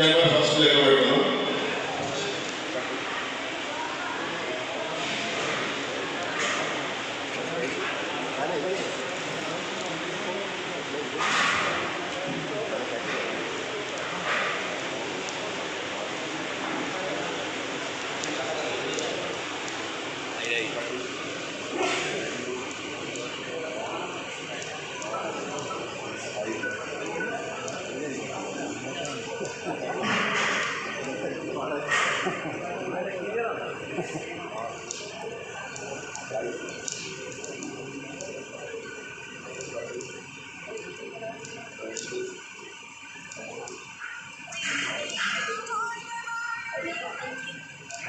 Number first లెక్క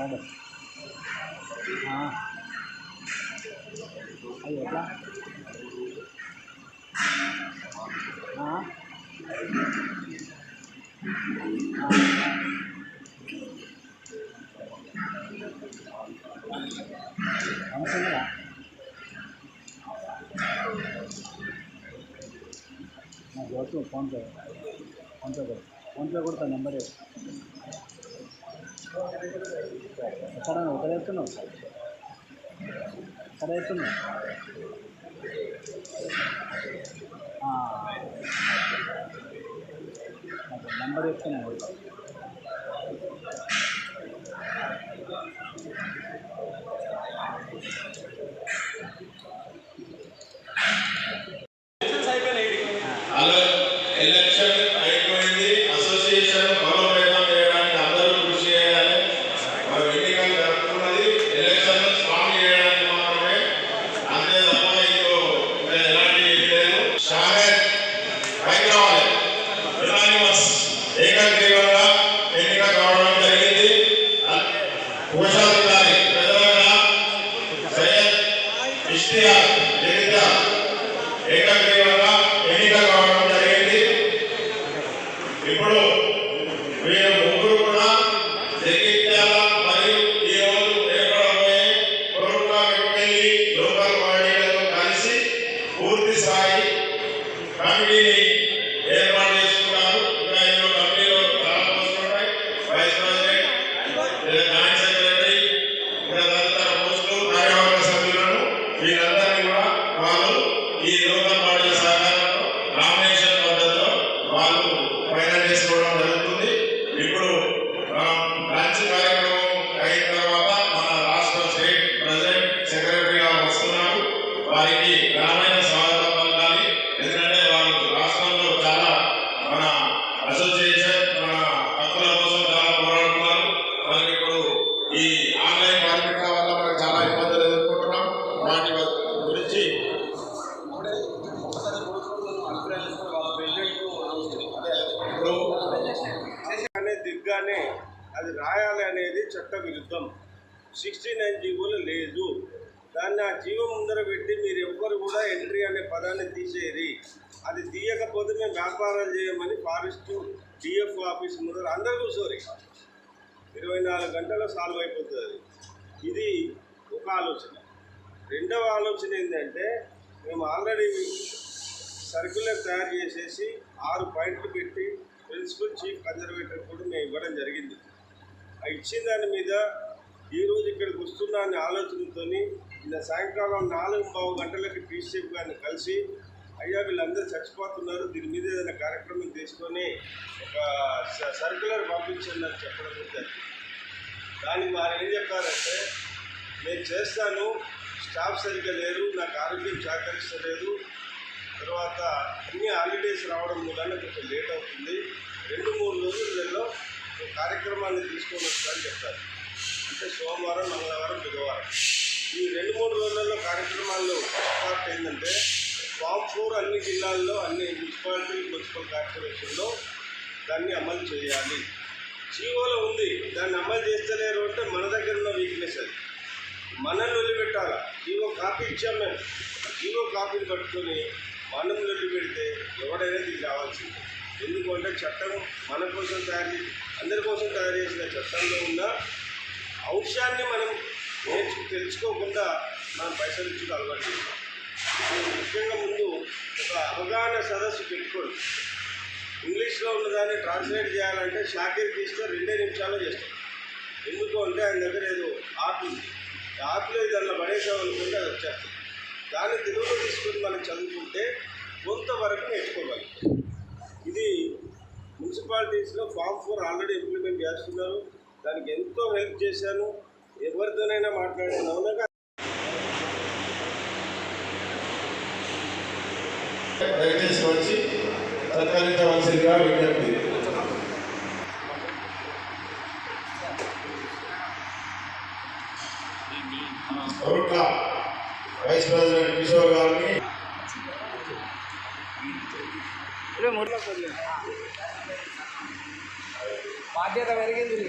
đây được à. hay được lắm đó không xin nữa நான் யோசிச்சு phone பே phone பே கொடு ஃபோன் பே கொடுத்த நம்பரு ఎక్కడ ఎక్కడ వెళ్తున్నావు ఎక్కడ వెళ్తున్నావు ఆ. నాకు నెంబర్ చెప్తున్నాను లేదు ఆన్లైన్ కార్మికుల వల్ల మనకు చాలా ఇబ్బందులు ఎదుర్కొంటున్నాం. వాటి గురించి అనే దిగ్గానే అది రాయాలి అనేది చట్ట విరుద్ధం సిక్స్టీ నైన్ జీవోలు లేదు. దాన్ని ఆ జీవం ముందర పెట్టి మీరు ఎవ్వరు కూడా ఎంట్రీ అనే పదాన్ని తీసేది. అది తీయకపోతే మేము వ్యాపారాలు చేయమని ఫారెస్ట్ డిఎఫ్ ఆఫీస్ ముందర అందరూ కూర్చోరు. ఇరవై నాలుగు గంటల్లో సాల్వ్ అయిపోతుంది. అది ఇది ఒక ఆలోచన. రెండవ ఆలోచన ఏంటంటే మేము ఆల్రెడీ సర్క్యులర్ తయారు చేసేసి ఆరు పాయింట్లు పెట్టి ప్రిన్సిపల్ చీఫ్ కన్జర్వేటర్ కూడా మేము ఇవ్వడం జరిగింది. ఆ ఇచ్చిన దాని మీద ఈరోజు ఇక్కడికి వస్తున్నా అనే ఆలోచనతో నిన్న సాయంకాలం నాలుగు పావు గంటలకి పీసీఎఫ్ గారిని కలిసి అయ్యా వీళ్ళందరూ చచ్చిపోతున్నారు. దీని మీద ఏదైనా కార్యక్రమం తీసుకొని ఒక స- సర్క్యులర్ పంపించండి అని చెప్పడం జరిగింది. దానికి వారు ఏం చెప్పారంటే నేను చేస్తాను స్టాఫ్ సరిగ్గా లేరు నాకు ఆరోగ్యం సహకరిస్తలేదు. తర్వాత అన్ని హాలిడేస్ రావడం మూలన కొంచెం లేట్ అవుతుంది. రెండు మూడు రోజులలో కార్యక్రమాన్ని తీసుకొని వస్తారని చెప్తారు అంటే సోమవారం మంగళవారం బుధవారం. ఈ రెండు మూడు రోజులలో కార్యక్రమాల్లో పార్ట్ ఏంటంటే ఫామ్ ఫోర్ అన్ని జిల్లాల్లో అన్ని మున్సిపాలిటీ మున్సిపల్ కార్పొరేషన్లో దాన్ని అమలు చేయాలి. జీవోలో ఉంది. దాన్ని అమలు చేస్తలేరు అంటే మన దగ్గర ఉన్న వీక్నెస్ అది. మనల్ని వదిలిపెట్టాలా? జీవో కాపీ ఇచ్చాం మేము. జీవో కాపీని పట్టుకొని మనం వదిలిపెడితే ఎవడైనా దీనికి రావాల్సిందే. ఎందుకంటే చట్టం మన కోసం తయారు చేసి అందరి కోసం తయారు చేసిన చట్టంలో ఉన్న అంశాన్ని మనం నేర్చు తెలుసుకోకుండా మనం పైసలు ఇచ్చుకు అలవాటు చేస్తాం ముఖ్యంగా ముందు ఒక అవగాహన సదస్సు పెట్టుకోండి. ఇంగ్లీష్లో ఉన్నదాన్ని ట్రాన్స్లేట్ చేయాలంటే షాకీర్ తీస్తే రెండే నిమిషాలు చేస్తాం. ఎందుకు అంటే ఆయన దగ్గర ఏదో ఆకు ఉంది. ఆకులో పడేసాం అనుకుంటే అది వచ్చేస్తాం దాన్ని తెలుగులో తీసుకుని మనం చదువుకుంటే కొంతవరకు నేర్చుకోవాలి. ఇది మున్సిపాలిటీస్లో ఫామ్ ఫోర్ ఆల్రెడీ ఇంప్లిమెంట్ చేస్తున్నారు. దానికి ఎంతో హెల్ప్ చేశాను. ఎవరితోనైనా మాట్లాడే అవునగా దయచేసి వచ్చి సత్కరించవలసిందిగా విజ్ఞప్తి. వైస్ ప్రెసిడెంట్ కిషోర్ గారిని బాధ్యత పెరిగింది.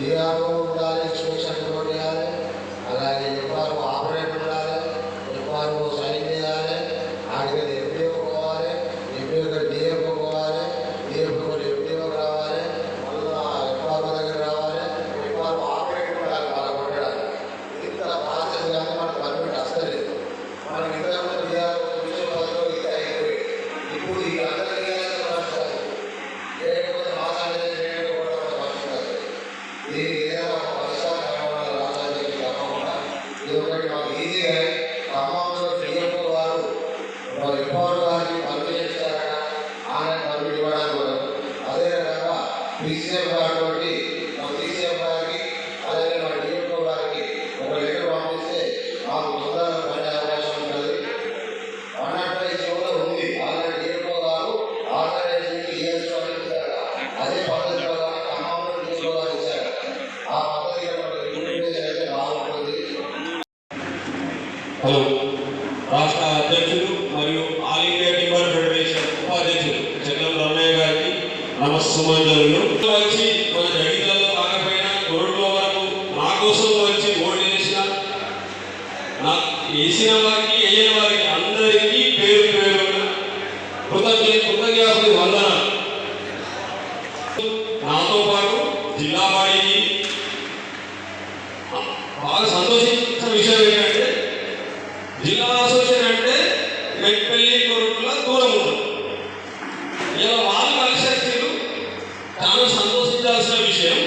ఏ ఆరోగ్యం ఉండాలి శిక్షణ ఉండాలి అలాగే హలో. రాష్ట్ర అధ్యక్షులు మరియు ఆల్ ఇండియా డిమాండ్ ఫెడరేషన్ ఉపాధ్యక్షులు చెల్లం రమణయ్య గారికి నమస్సుమాంజలు వచ్చి మన జగిత్యాలలో కాకపోయినా గొరట్లో వరకు నా కోసం వచ్చి ఓటు చేసిన వేసిన వారికి వేయని వారికి అందరికీ పేరు పేరు కృతజ్ఞ కృతజ్ఞాపతి వందన నాతో పాటు జిల్లా వాడికి బాగా సంతోషించిన విషయం జిల్లా అసోసియేషన్ అంటే మెట్పల్లి కొరకుల దూరం ఉంటుంది. ఇలా వాళ్ళు కలిసి వచ్చారు చాలా సంతోషించాల్సిన విషయం